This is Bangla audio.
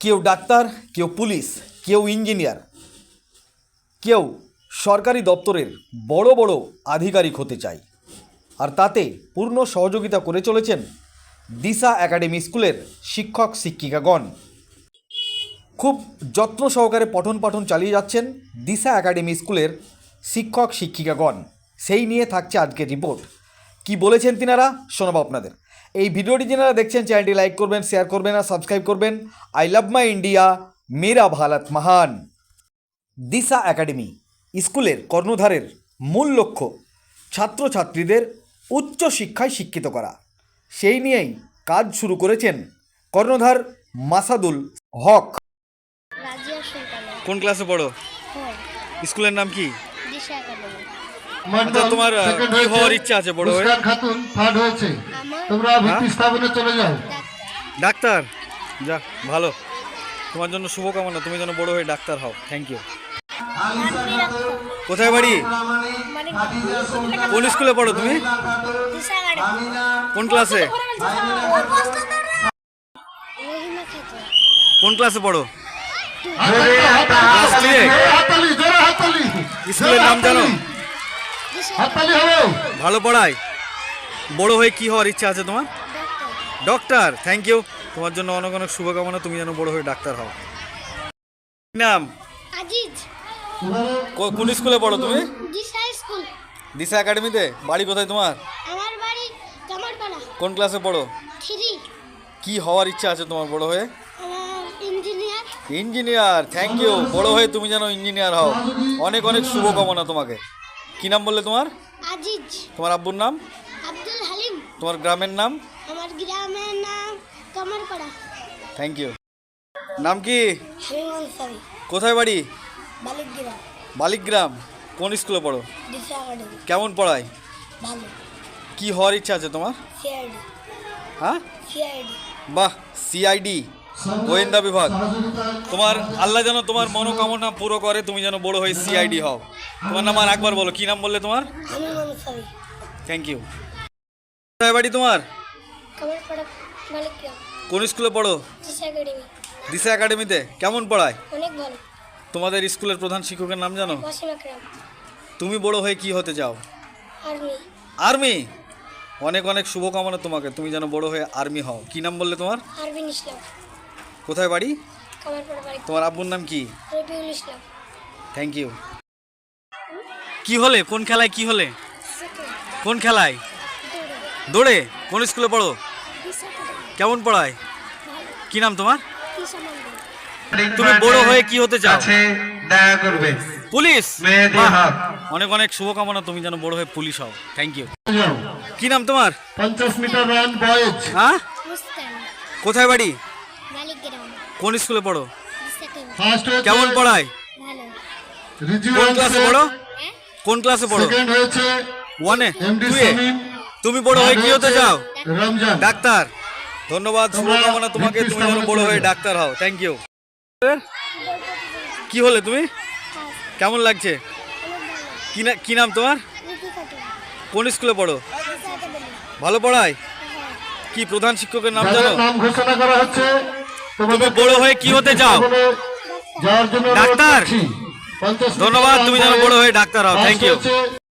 কেউ ডাক্তার, কেউ পুলিশ, কেউ ইঞ্জিনিয়ার, কেউ সরকারি দপ্তরের বড় বড় আধিকারিক হতে চায় আর তাতে পূর্ণ সহযোগিতা করে চলেছেন দিশা একাডেমি স্কুলের শিক্ষক শিক্ষিকাগণ। খুব যত্ন সহকারে পঠন পাঠন চালিয়ে যাচ্ছেন দিশা একাডেমি স্কুলের শিক্ষক শিক্ষিকাগণ। সেই নিয়ে থাকছে আজকের রিপোর্ট। কি বলেছেন তিনারা? শোনাবো আপনাদের। এই ভিডিওটি যারা দেখছেন চ্যানেলটি লাইক করবেন শেয়ার করবেন আর সাবস্ক্রাইব করবেন। আই লাভ মাই ইন্ডিয়া মেরা ভারত মহান দিশা একাডেমি স্কুলের কর্ণধারের মূল লক্ষ্য ছাত্রছাত্রীদের উচ্চ শিক্ষায় শিক্ষিত করা। সেই নিয়েই কাজ শুরু করেছেন কর্ণধার মাসাদুল হক। কোন ক্লাসে পড়ো? স্কুলের নাম কি? দিশা একাডেমি। আচ্ছা, তোমার, কি হওয়ার ইচ্ছা আছে বড় হয়ে? খাতুন থার্ড হয়েছে। তোমরা ভিত্তি স্থাপনে চলে যাও। ডাক্তার? যা ভালো। তোমার জন্য শুভকামনা তুমি যেন বড় হয়ে ডাক্তার হও। থ্যাংক ইউ কোথায় বাড়ি? মানে কোন স্কুলে পড়ো তুমি? কোন ক্লাসে? কোন ক্লাসে পড়ো। স্কুলের নাম জানো? হাততালি হবে। ভালো পড়ায়। বড় হয়ে কি হওয়ার ইচ্ছা আছে তোমার? ডক্টর থ্যাংক ইউ তোমার জন্য অনেক অনেক শুভকামনা তুমি যেন বড় হয়ে ডাক্তার হও। নাম? আজিজ। কোন স্কুলে পড়ো তুমি? দিশা স্কুল। দিশা একাডেমিতে? বাড়ি কোথায় তোমার? আমার বাড়ি কামারপাড়া। কোন ক্লাসে পড়ো? কি হওয়ার ইচ্ছা আছে তোমার বড় হয়ে? ইঞ্জিনিয়ার। ইঞ্জিনিয়ার থ্যাংক ইউ বড় হয়ে তুমি যেন ইঞ্জিনিয়ার হও। অনেক অনেক শুভকামনা তোমাকে। কি নাম বললে তোমার? আজিজ। তোমার আব্বুর নাম? আব্দুল হালিম। তোমার গ্রামের নাম? আমার গ্রামের নাম কামারপাড়া। থ্যাংক ইউ নাম কি? কোথায় বাড়ি? বালিকগ্রাম বালিগ্রাম। কোন স্কুলে পড়ো? কেমন পড়ায়? ভালো। কি হওয়ার ইচ্ছা আছে তোমার? সিআইডি। হ্যাঁ? সিআইডি। বাহ সিআইডি। গোয়েন্দা বিভাগ। তোমার আল্লাহ যেন তোমার মনোকামনা পুরো করে তুমি যেন বড় হয়ে সিআইডি হও। তোমার নাম আর একবার বলো কি নাম বললে তোমার? থ্যাংক ইউ বাড়ি তোমার? কোন স্কুলে পড়ো? দিশা একাডেমি। একাডেমিতে। কেমন পড়ায়? তোমাদের স্কুলের প্রধান শিক্ষকের নাম জানো? তুমি বড় হয়ে কি হতে চাও? আর্মি। আর্মি? অনেক অনেক শুভকামনা তোমাকে তুমি যেন বড় হয়ে আর্মি হও। কি নাম বললে তোমার? আরবিন ইসলাম। কোথায় বাড়ি? তোমার আব্বুর নাম কি? থ্যাংক ইউ কি হলে? কোন খেলায় কি হলে? কোন খেলায়? দৌড়ে। কোন স্কুলে পড়ো? কেমন পড়ায়? কি নাম তোমার? তুমি বড় হয়ে কি হতে চাও? দেখা করবে। পুলিশ? অনেক অনেক শুভকামনা তুমি যেন বড় হয়ে পুলিশ হও। থ্যাংক ইউ কি নাম তোমার? পঞ্চাশ মিটার রান বয়েজ হ্যাঁ? কোথায় বাড়ি? কোন স্কুলে পড়ো? কেমন পড়ায়? কোন ক্লাসে পড়ো? হ্যাঁ? কোন ক্লাসে পড়ো? ওয়ানে টুয়ে তুমি বড় হয়ে কি হতে চাও? ডাক্তার। ধন্যবাদ শুভকামনা তোমাকে তুমি যেন বড় হয়ে ডাক্তার হও। থ্যাংক ইউ কি হলে তুমি? কেমন লাগছে? কি নাম তোমার? কোন স্কুলে পড়ো? ভালো পড়ায়? কি প্রধান শিক্ষকের নাম জানো? নাম ঘোষণা করা হচ্ছে তুমি বড় হয়ে কি হতে চাও ডাক্তার। করছি। 50 মিটার ধন্যবাদ তুমি যেন বড় হয়ে ডাক্তার হও থ্যাংক ইউ